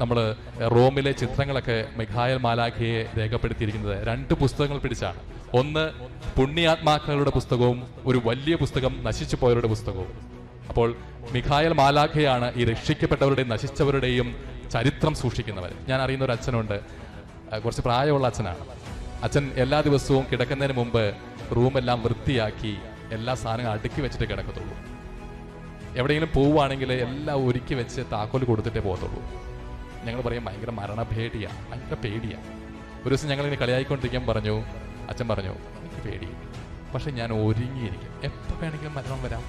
നമ്മൾ റോമിലെ ചിത്രങ്ങളൊക്കെ മിഖായൽ മാലാഖയെ രേഖപ്പെടുത്തിയിരിക്കുന്നത് രണ്ട് പുസ്തകങ്ങൾ പിടിച്ചാണ്. ഒന്ന് പുണ്യാത്മാക്കളുടെ പുസ്തകവും ഒരു വലിയ പുസ്തകം നശിച്ചു പോയവരുടെ പുസ്തകവും. അപ്പോൾ മിഖായൽ മാലാഖയാണ് ഈ രക്ഷിക്കപ്പെട്ടവരുടെയും നശിച്ചവരുടെയും ചരിത്രം സൂക്ഷിക്കുന്നവർ. ഞാൻ അറിയുന്ന ഒരു അച്ഛനുണ്ട്. കുറച്ച് പ്രായമുള്ള അച്ഛനാണ്. അച്ഛൻ എല്ലാ ദിവസവും കിടക്കുന്നതിന് മുമ്പ് റൂമെല്ലാം വൃത്തിയാക്കി എല്ലാ സാധനങ്ങളും അടുക്കി വെച്ചിട്ട് കിടക്കത്തുള്ളൂ. എവിടെയെങ്കിലും പോവുകയാണെങ്കിൽ എല്ലാം ഒരുക്കി വെച്ച് താക്കോൽ കൊടുത്തിട്ടേ പോകത്തുള്ളൂ. ഞങ്ങൾ പറയും ഭയങ്കര മരണഭേടിയ ഭയങ്കര പേടിയാ. ഒരു ദിവസം ഞങ്ങൾ ഇങ്ങനെ കളിയായിക്കൊണ്ടിരിക്കാൻ പറഞ്ഞു. അച്ഛൻ പറഞ്ഞു എനിക്ക് പേടി പക്ഷെ ഞാൻ ഒരുങ്ങിയിരിക്കും. എപ്പോൾ വേണമെങ്കിലും മരണം വരാം.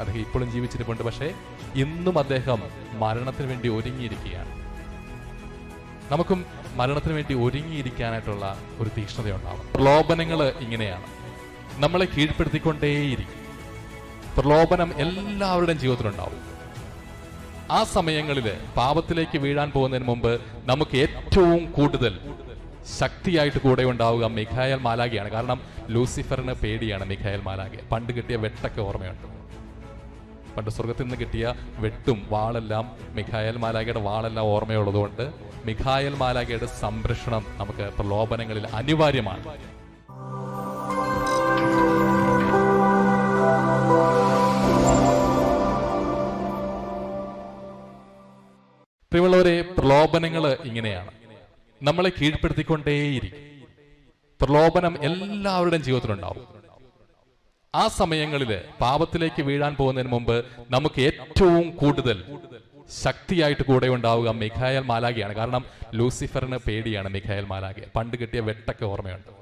അദ്ദേഹം ഇപ്പോഴും ജീവിച്ചിരിപ്പുണ്ട്. പക്ഷേ ഇന്നും അദ്ദേഹം മരണത്തിന് വേണ്ടി ഒരുങ്ങിയിരിക്കുകയാണ്. നമുക്കും മരണത്തിന് വേണ്ടി ഒരുങ്ങിയിരിക്കാനായിട്ടുള്ള ഒരു തീക്ഷ്ണതയുണ്ടാവും പ്രലോഭനങ്ങൾ ഇങ്ങനെയാണ്. നമ്മളെ കീഴ്പ്പെടുത്തിക്കൊണ്ടേയിരിക്കും. പ്രലോഭനം എല്ലാവരുടെയും ജീവിതത്തിലുണ്ടാവും. ആ സമയങ്ങളിൽ പാപത്തിലേക്ക് വീഴാൻ പോകുന്നതിന് മുമ്പ് നമുക്ക് ഏറ്റവും കൂടുതൽ ശക്തിയായിട്ട് കൂടെ ഉണ്ടാവുക മിഖായൽ മാലാഗിയാണ് കാരണം ലൂസിഫറിന് പേടിയാണ് മിഖായൽ മാലാഗി പണ്ട് കിട്ടിയ വെട്ടൊക്കെ ഓർമ്മയുണ്ട്. പണ്ട് സ്വർഗത്തിൽ നിന്ന് കിട്ടിയ വെട്ടും വാളെല്ലാം മിഖായൽ മാലാഗിയുടെ വാളെല്ലാം ഓർമ്മയുള്ളതുകൊണ്ട് മിഖായൽ മാലാഗിയുടെ സംരക്ഷണം നമുക്ക് പ്രലോഭനങ്ങളിൽ അനിവാര്യമാണ്. പ്രിയമുള്ളവരെ പ്രലോഭനങ്ങൾ ഇങ്ങനെയാണ്. നമ്മളെ കീഴ്പ്പെടുത്തിക്കൊണ്ടേയിരിക്കും. പ്രലോഭനം എല്ലാവരുടെയും ജീവിതത്തിലുണ്ടാവും. ആ സമയങ്ങളിൽ പാപത്തിലേക്ക് വീഴാൻ പോകുന്നതിന് മുമ്പ് നമുക്ക് ഏറ്റവും കൂടുതൽ ശക്തിയായിട്ട് കൂടെ ഉണ്ടാവുക മിഖായൽ മാലാഖിയാണ്. കാരണം ലൂസിഫറിന് പേടിയാണ് മിഖായൽ മാലാഖി പണ്ട് കിട്ടിയ വെട്ടൊക്കെ ഓർമ്മയുണ്ട്.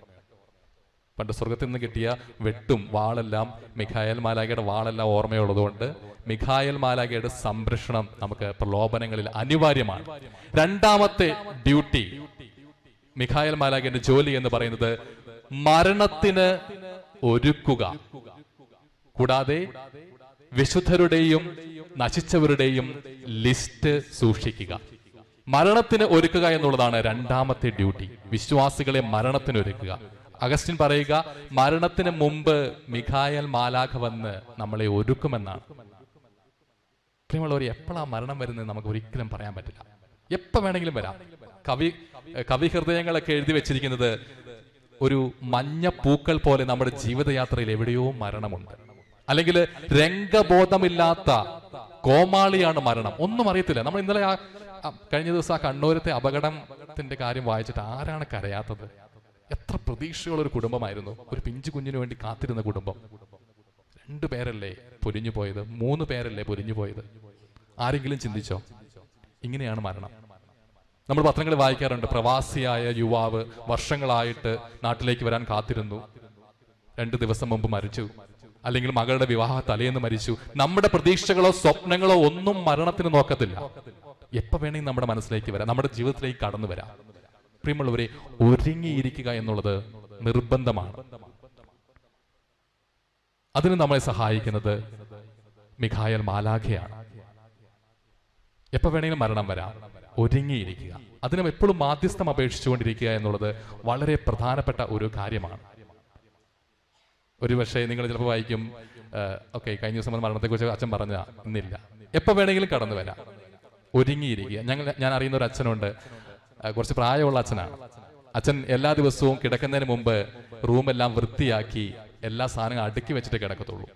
പണ്ട് സ്വർഗത്തിൽ നിന്ന് കിട്ടിയ വെട്ടും വാളെല്ലാം മിഖായൽ മാലാഖയുടെ വാളെല്ലാം ഓർമ്മയുള്ളതുകൊണ്ട് മിഖായൽ മാലാഖയുടെ സംരക്ഷണം നമുക്ക് പ്രലോഭനങ്ങളിൽ അനിവാര്യമാണ്. രണ്ടാമത്തെ ഡ്യൂട്ടി മിഖായൽ മാലാഖയുടെ ജോലി എന്ന് പറയുന്നത് മരണത്തിന് ഒരുക്കുക. കൂടാതെ വിശുദ്ധരുടെയും നശിച്ചവരുടെയും ലിസ്റ്റ് സൂക്ഷിക്കുക. മരണത്തിന് ഒരുക്കുക എന്നുള്ളതാണ് രണ്ടാമത്തെ ഡ്യൂട്ടി. വിശ്വാസികളെ മരണത്തിന് ഒരുക്കുക. അഗസ്റ്റിൻ പറയുക മരണത്തിന് മുമ്പ് മിഖായൽ മാലാഖ വന്ന് നമ്മളെ ഒരുക്കുമെന്നാണ്. പ്രിയമുള്ളവർ എപ്പോഴാണ് മരണം വരുന്നത് നമുക്ക് ഒരിക്കലും പറയാൻ പറ്റില്ല. എപ്പോ വേണമെങ്കിലും വരാം. കവി കവി ഹൃദയങ്ങളൊക്കെ എഴുതി വെച്ചിരിക്കുന്നത് ഒരു മഞ്ഞ പൂക്കൾ പോലെ നമ്മുടെ ജീവിതയാത്രയിൽ എവിടെയോ മരണമുണ്ട്. അല്ലെങ്കിൽ രംഗബോധമില്ലാത്ത കോമാളിയാണ് മരണം. ഒന്നും അറിയത്തില്ല. നമ്മൾ ഇന്നലെ ആ കഴിഞ്ഞ ദിവസം ആ കണ്ണൂരത്തെ അപകടത്തിന്റെ കാര്യം വായിച്ചിട്ട് ആരാണ് കരയാത്തത്? എത്ര പ്രതീക്ഷയുള്ള ഒരു കുടുംബമായിരുന്നു. ഒരു പിഞ്ചു കുഞ്ഞിനു വേണ്ടി കാത്തിരുന്ന കുടുംബം. രണ്ടു പേരല്ലേ പൊരിഞ്ഞു പോയത്? മൂന്ന് പേരല്ലേ പൊരിഞ്ഞു പോയത്? ആരെങ്കിലും ചിന്തിച്ചോ? ഇങ്ങനെയാണ് മരണം. നമ്മൾ പത്രങ്ങളിൽ വായിക്കാറുണ്ട് പ്രവാസിയായ യുവാവ് വർഷങ്ങളായിട്ട് നാട്ടിലേക്ക് വരാൻ കാത്തിരുന്നു. രണ്ടു ദിവസം മുമ്പ് മരിച്ചു. അല്ലെങ്കിൽ മകളുടെ വിവാഹ തലേന്ന് മരിച്ചു. നമ്മുടെ പ്രതീക്ഷകളോ സ്വപ്നങ്ങളോ ഒന്നും മരണത്തിന് നോക്കത്തില്ല. എപ്പോ വേണമെങ്കിൽ നമ്മുടെ മനസ്സിലേക്ക് വരാം. നമ്മുടെ ജീവിതത്തിലേക്ക് കടന്നു വരാം. പ്രിയമുള്ളവരെ ഒരുങ്ങിയിരിക്കുക എന്നുള്ളത് നിർബന്ധമാണ്. അതിന് നമ്മളെ സഹായിക്കുന്നത് മിഖായൽ മാലാഖയാണ്. എപ്പോൾ വേണമെങ്കിലും മരണം വരാം. ഒരുങ്ങിയിരിക്കുക. അതിനും എപ്പോഴും മാധ്യസ്ഥം അപേക്ഷിച്ചുകൊണ്ടിരിക്കുക എന്നുള്ളത് വളരെ പ്രധാനപ്പെട്ട ഒരു കാര്യമാണ്. ഒരു പക്ഷേ നിങ്ങൾ ചിലപ്പോൾ വായിക്കും ഓക്കെ കഴിഞ്ഞ ദിവസം മരണത്തെക്കുറിച്ച് അച്ഛൻ പറഞ്ഞ ഇന്നില്ല. എപ്പോ വേണമെങ്കിലും കടന്നു വരാം. ഒരുങ്ങിയിരിക്കുക. ഞങ്ങൾ ഞാൻ അറിയുന്ന ഒരു അച്ഛനുണ്ട്. കുറച്ച് പ്രായമുള്ള അച്ഛനാണ് അച്ഛൻ എല്ലാ ദിവസവും കിടക്കുന്നതിന് മുമ്പ് റൂമെല്ലാം വൃത്തിയാക്കി എല്ലാ സാധനങ്ങളും അടുക്കി വെച്ചിട്ട് കിടക്കത്തുള്ളൂ.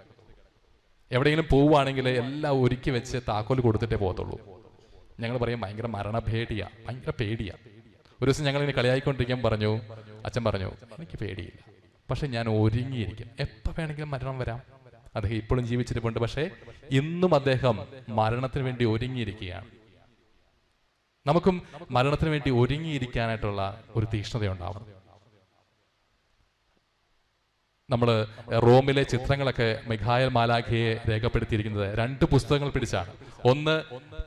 എവിടെയെങ്കിലും പോവുകയാണെങ്കിൽ എല്ലാം ഒരുക്കി വെച്ച് താക്കോൽ കൊടുത്തിട്ടേ പോകത്തുള്ളൂ. ഞങ്ങൾ പറയും ഭയങ്കര മരണഭേടിയാ ഭയങ്കര പേടിയാ. ഒരു ദിവസം ഞങ്ങൾ ഇങ്ങനെ കളിയായിക്കൊണ്ടിരിക്കാൻ പറഞ്ഞു അച്ഛൻ പറഞ്ഞു എനിക്ക് പേടിയില്ല. പക്ഷെ ഞാൻ ഒരുങ്ങിയിരിക്കും. എപ്പോ വേണമെങ്കിലും മരണം വരാം? അദ്ദേഹം ഇപ്പോഴും ജീവിച്ചിരിപ്പുണ്ട്. പക്ഷേ ഇന്നും അദ്ദേഹം മരണത്തിന് വേണ്ടി ഒരുങ്ങിയിരിക്കുകയാണ്. നമുക്കും മരണത്തിന് വേണ്ടി ഒരുങ്ങിയിരിക്കാനായിട്ടുള്ള ഒരു തീക്ഷ്ണതയുണ്ടാവണം നമ്മൾ റോമിലെ ചിത്രങ്ങളൊക്കെ മിഖായൽ മാലാഖയെ രേഖപ്പെടുത്തിയിരിക്കുന്നത് രണ്ട് പുസ്തകങ്ങൾ പിടിച്ചാണ്. ഒന്ന്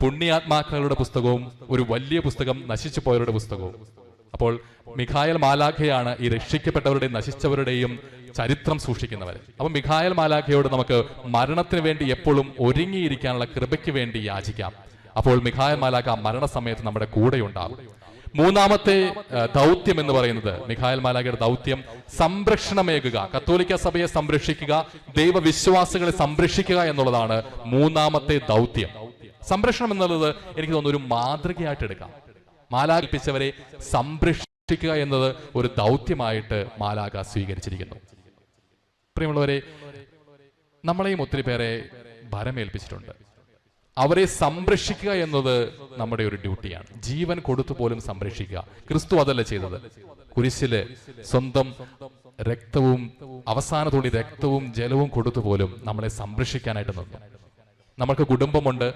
പുണ്യാത്മാക്കളുടെ പുസ്തകവും ഒരു വലിയ പുസ്തകം നശിച്ചു പോയവരുടെ പുസ്തകവും. അപ്പോൾ മിഖായൽ മാലാഖയാണ് ഈ രക്ഷിക്കപ്പെട്ടവരുടെയും നശിച്ചവരുടെയും ചരിത്രം സൂക്ഷിക്കുന്നവർ. അപ്പൊ മിഖായൽ മാലാഖയോട് നമുക്ക് മരണത്തിന് വേണ്ടി എപ്പോഴും ഒരുങ്ങിയിരിക്കാനുള്ള കൃപയ്ക്ക് വേണ്ടി യാചിക്കാം. അപ്പോൾ മിഖായൽ മാലാഖ മരണസമയത്ത് നമ്മുടെ കൂടെ മൂന്നാമത്തെ ദൗത്യം എന്ന് പറയുന്നത് മിഖായൽ മാലാഖയുടെ ദൗത്യം സംരക്ഷണമേകുക. കത്തോലിക്ക സഭയെ സംരക്ഷിക്കുക ദൈവവിശ്വാസികളെ സംരക്ഷിക്കുക എന്നുള്ളതാണ് മൂന്നാമത്തെ ദൗത്യം. സംരക്ഷണം എന്നുള്ളത് എനിക്ക് തോന്നുന്നു ഒരു മാതൃകയായിട്ട് എടുക്കാം. മാലാകൽപ്പിച്ചവരെ സംരക്ഷിക്കുക എന്നത് ഒരു ദൗത്യമായിട്ട് മാലാക സ്വീകരിച്ചിരിക്കുന്നു. പ്രിയമുള്ളവരെ നമ്മളെയും ഒത്തിരി പേരെ ഭരമേൽപ്പിച്ചിട്ടുണ്ട്. അവരെ സംരക്ഷിക്കുക എന്നത് നമ്മുടെ ഒരു ഡ്യൂട്ടിയാണ്. ജീവൻ കൊടുത്തു പോലും സംരക്ഷിക്കുക. ക്രിസ്തു അതല്ല ചെയ്തത്. കുരിശിൽ സ്വന്തം രക്തവും അവസാന തുണി രക്തവും ജലവും കൊടുത്തു പോലും നമ്മളെ സംരക്ഷിക്കാനായിട്ട് നിന്നു. നമുക്ക് കുടുംബമുണ്ട്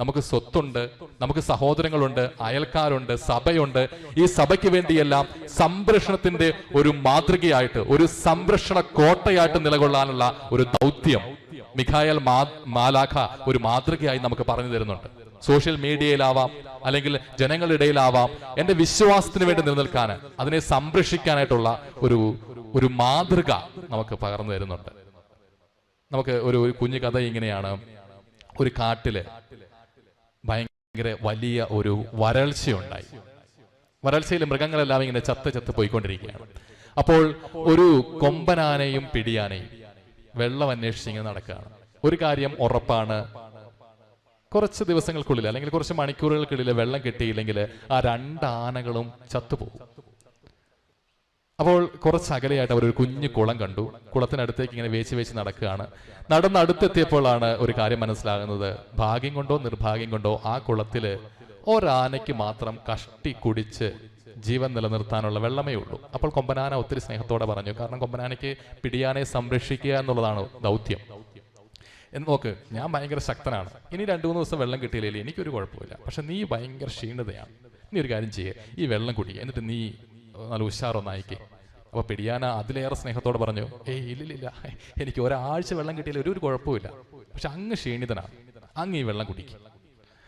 നമുക്ക് സ്വത്തുണ്ട് നമുക്ക് സഹോദരങ്ങളുണ്ട് അയൽക്കാരുണ്ട് സഭയുണ്ട്. ഈ സഭയ്ക്ക് വേണ്ടിയെല്ലാം സംരക്ഷണത്തിന്റെ ഒരു മാതൃകയായിട്ട് ഒരു സംരക്ഷണ കോട്ടയായിട്ട് നിലകൊള്ളാനുള്ള ഒരു ദൗത്യം മിഖായൽ മാലാഖ ഒരു മാതൃകയായി നമുക്ക് പറഞ്ഞു തരുന്നുണ്ട്. സോഷ്യൽ മീഡിയയിലാവാം അല്ലെങ്കിൽ ജനങ്ങളുടെ ഇടയിലാവാം എന്റെ വിശ്വാസത്തിന് വേണ്ടി നിലനിൽക്കാൻ അതിനെ സംരക്ഷിക്കാനായിട്ടുള്ള ഒരു ഒരു മാതൃക നമുക്ക് പകർന്നു തരുന്നുണ്ട്. നമുക്ക് ഒരു ഒരു കുഞ്ഞു കഥ ഇങ്ങനെയാണ്. ഒരു കാട്ടിൽ ഭയങ്കര വലിയ ഒരു വരൾച്ചയുണ്ടായി. വരൾച്ചയിൽ മൃഗങ്ങളെല്ലാം ഇങ്ങനെ ചത്ത് ചത്ത് പോയിക്കൊണ്ടിരിക്കുകയാണ്. അപ്പോൾ ഒരു കൊമ്പനാനയും പിടിയാനയും വെള്ളം അന്വേഷിച്ച് ഇങ്ങനെ നടക്കുകയാണ്. ഒരു കാര്യം ഉറപ്പാണ്. കുറച്ച് ദിവസങ്ങൾക്കുള്ളിൽ അല്ലെങ്കിൽ കുറച്ച് മണിക്കൂറുകൾക്കുള്ളിൽ വെള്ളം കിട്ടിയില്ലെങ്കിൽ ആ രണ്ട് ആനകളും ചത്തുപോകും. അപ്പോൾ കുറച്ച് അകലെയായിട്ട് അവർ ഒരു കുഞ്ഞു കുളം കണ്ടു. കുളത്തിനടുത്തേക്ക് ഇങ്ങനെ വേച്ച് വേച്ച് നടക്കുകയാണ്. നടന്ന് അടുത്തെത്തിയപ്പോഴാണ് ഒരു കാര്യം മനസ്സിലാകുന്നത്. ഭാഗ്യം കൊണ്ടോ നിർഭാഗ്യം കൊണ്ടോ ആ കുളത്തിൽ ഒരാനയ്ക്ക് മാത്രം കഷ്ടി കുടിച്ച് ജീവൻ നിലനിർത്താനുള്ള വെള്ളമേ ഉള്ളൂ. അപ്പോൾ കൊമ്പനാന ഒത്തിരി സ്നേഹത്തോടെ പറഞ്ഞു. കാരണം കൊമ്പനാനയ്ക്ക് പിടിയാനെ സംരക്ഷിക്കുക എന്നുള്ളതാണ് ദൗത്യം. എന്ന് നോക്ക് ഞാൻ ഭയങ്കര ശക്തനാണ്. ഇനി രണ്ടു മൂന്ന് ദിവസം വെള്ളം കിട്ടിയില്ലേ എനിക്കൊരു കുഴപ്പമില്ല പക്ഷെ നീ ഭയങ്കര ക്ഷീണതയാണ്. നീ ഒരു കാര്യം ചെയ്യേ. ഈ വെള്ളം കുടിക്കുക എന്നിട്ട് നീ നല്ല ഉഷാറൊന്നായിക്കേ. അപ്പൊ പിടിയാന അതിലേറെ സ്നേഹത്തോടെ പറഞ്ഞു ഏയ് ഇല്ലില്ല എനിക്ക് ഒരാഴ്ച വെള്ളം കിട്ടിയില്ല ഒരു കുഴപ്പമില്ല പക്ഷെ അങ്ങ് ക്ഷീണിതനാണ്. അങ്ങ് ഈ വെള്ളം കുടിക്കും.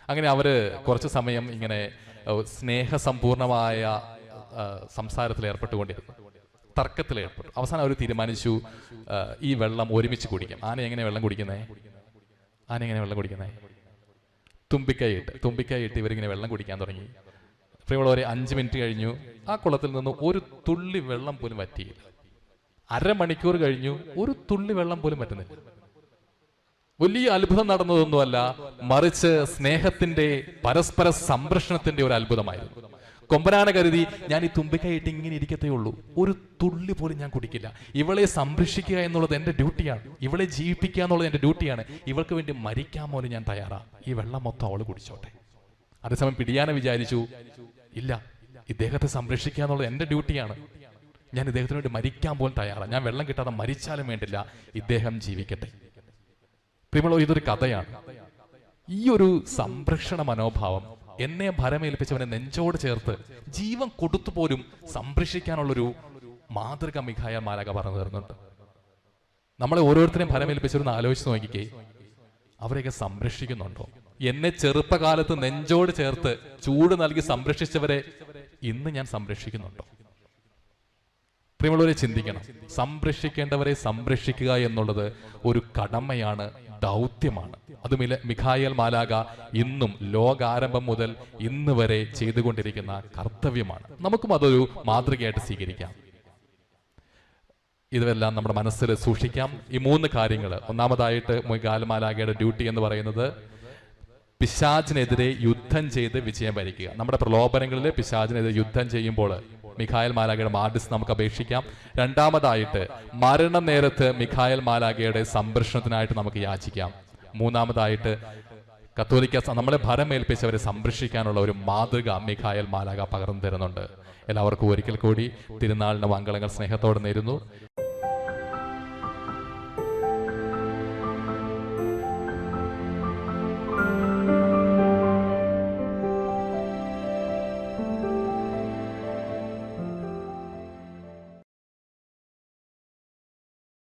അങ്ങനെ അവർ കുറച്ച് സമയം ഇങ്ങനെ സ്നേഹസമ്പൂർണമായ സംസാരത്തിൽ ഏർപ്പെട്ടുകൊണ്ടിരുന്നു. തർക്കത്തിൽ ഏർപ്പെട്ടു. അവസാനം അവർ തീരുമാനിച്ചു ഈ വെള്ളം ഒരുമിച്ച് കുടിക്കാം. ആന എങ്ങനെ വെള്ളം കുടിക്കുന്നേ? ആന എങ്ങനെ വെള്ളം കുടിക്കുന്നേ? തുമ്പിക്കൈ ഇട്ട്. തുമ്പിക്കൈ ഇട്ട് ഇവരിങ്ങനെ വെള്ളം കുടിക്കാൻ തുടങ്ങി. പ്രിയമുള്ളവരെ അഞ്ച് മിനിറ്റ് കഴിഞ്ഞു. ആ കുളത്തിൽ നിന്ന് ഒരു തുള്ളി വെള്ളം പോലും വറ്റിയില്ല. അരമണിക്കൂർ കഴിഞ്ഞു. ഒരു തുള്ളി വെള്ളം പോലും പറ്റുന്നില്ല വലിയ അത്ഭുതം നടന്നതൊന്നുമല്ല മറിച്ച് സ്നേഹത്തിന്റെ പരസ്പര സംരക്ഷണത്തിന്റെ ഒരു അത്ഭുതമായിരുന്നു. കൊമ്പനാന കരുതി ഞാൻ ഈ തുമ്പിക്കൈയിട്ട് ഇങ്ങനെ ഇരിക്കത്തേ ഉള്ളൂ. ഒരു തുള്ളി പോലും ഞാൻ കുടിക്കില്ല. ഇവളെ സംരക്ഷിക്കുക എന്നുള്ളത് എന്റെ ഡ്യൂട്ടിയാണ്. ഇവളെ ജീവിപ്പിക്കുക എന്നുള്ളത് എന്റെ ഡ്യൂട്ടിയാണ്. ഇവൾക്ക് വേണ്ടി മരിക്കാൻ പോലും ഞാൻ തയ്യാറാണ് ഈ വെള്ളം മൊത്തം അവൾ കുടിച്ചോട്ടെ. അതേസമയം പിടിയാന വിചാരിച്ചു ഇല്ല ഇദ്ദേഹത്തെ സംരക്ഷിക്കുക എന്നുള്ളത് എന്റെ ഡ്യൂട്ടിയാണ്. ഞാൻ ഇദ്ദേഹത്തിന് വേണ്ടി മരിക്കാൻ പോലും തയ്യാറാണ് ഞാൻ വെള്ളം കിട്ടാതെ മരിച്ചാലും വേണ്ടില്ല. ഇദ്ദേഹം ജീവിക്കട്ടെ. പ്രിയമുള്ള ഇതൊരു കഥയാണ്. ഈ ഒരു സംരക്ഷണ മനോഭാവം എന്നെ ഭരമേൽപ്പിച്ചവനെ നെഞ്ചോട് ചേർത്ത് ജീവൻ കൊടുത്തു പോലും സംരക്ഷിക്കാനുള്ളൊരു മാതൃക മിഖായ മാലക പറഞ്ഞു തരുന്നുണ്ട്. നമ്മളെ ഓരോരുത്തരെയും ഫലമേൽപ്പിച്ചൊന്ന് ആലോചിച്ച് നോക്കിക്കേ. അവരെയൊക്കെ സംരക്ഷിക്കുന്നുണ്ടോ? എന്നെ ചെറുപ്പകാലത്ത് നെഞ്ചോട് ചേർത്ത് ചൂട് നൽകി സംരക്ഷിച്ചവരെ ഇന്ന് ഞാൻ സംരക്ഷിക്കുന്നുണ്ടോ? പ്രിയമുള്ളവരെ ചിന്തിക്കണം. സംരക്ഷിക്കേണ്ടവരെ സംരക്ഷിക്കുക എന്നുള്ളത് ഒരു കടമയാണ് ദൗത്യമാണ്. അത് മില മിഖായൽ മാലാക ഇന്നും ലോകാരംഭം മുതൽ ഇന്ന് വരെ ചെയ്തുകൊണ്ടിരിക്കുന്ന കർത്തവ്യമാണ്. നമുക്കും അതൊരു മാതൃകയായിട്ട് സ്വീകരിക്കാം. ഇതെല്ലാം നമ്മുടെ മനസ്സിൽ സൂക്ഷിക്കാം. ഈ മൂന്ന് കാര്യങ്ങൾ. ഒന്നാമതായിട്ട് മിഖായൽ മാലാകയുടെ ഡ്യൂട്ടി എന്ന് പറയുന്നത് പിശാചിനെതിരെ യുദ്ധം ചെയ്ത് വിജയം വരിക്കുക. നമ്മുടെ പ്രലോഭനങ്ങളിൽ പിശാചിനെതിരെ യുദ്ധം ചെയ്യുമ്പോൾ മിഖായൽ മാലാഗയുടെ മാർഡിസ് നമുക്ക് അപേക്ഷിക്കാം. രണ്ടാമതായിട്ട് മരണ നേരത്ത് മിഖായൽ മാലാഗയുടെ സംരക്ഷണത്തിനായിട്ട് നമുക്ക് യാചിക്കാം. മൂന്നാമതായിട്ട് കത്തോലിക്ക നമ്മളെ ഭരമേൽപ്പിച്ചവരെ സംരക്ഷിക്കാനുള്ള ഒരു മാതൃക മിഖായൽ മാലാഗ പകർന്നു തരുന്നുണ്ട്. എല്ലാവർക്കും ഒരിക്കൽ കൂടി തിരുനാളിന് മംഗളങ്ങൾ സ്നേഹത്തോടെ നേരുന്നു.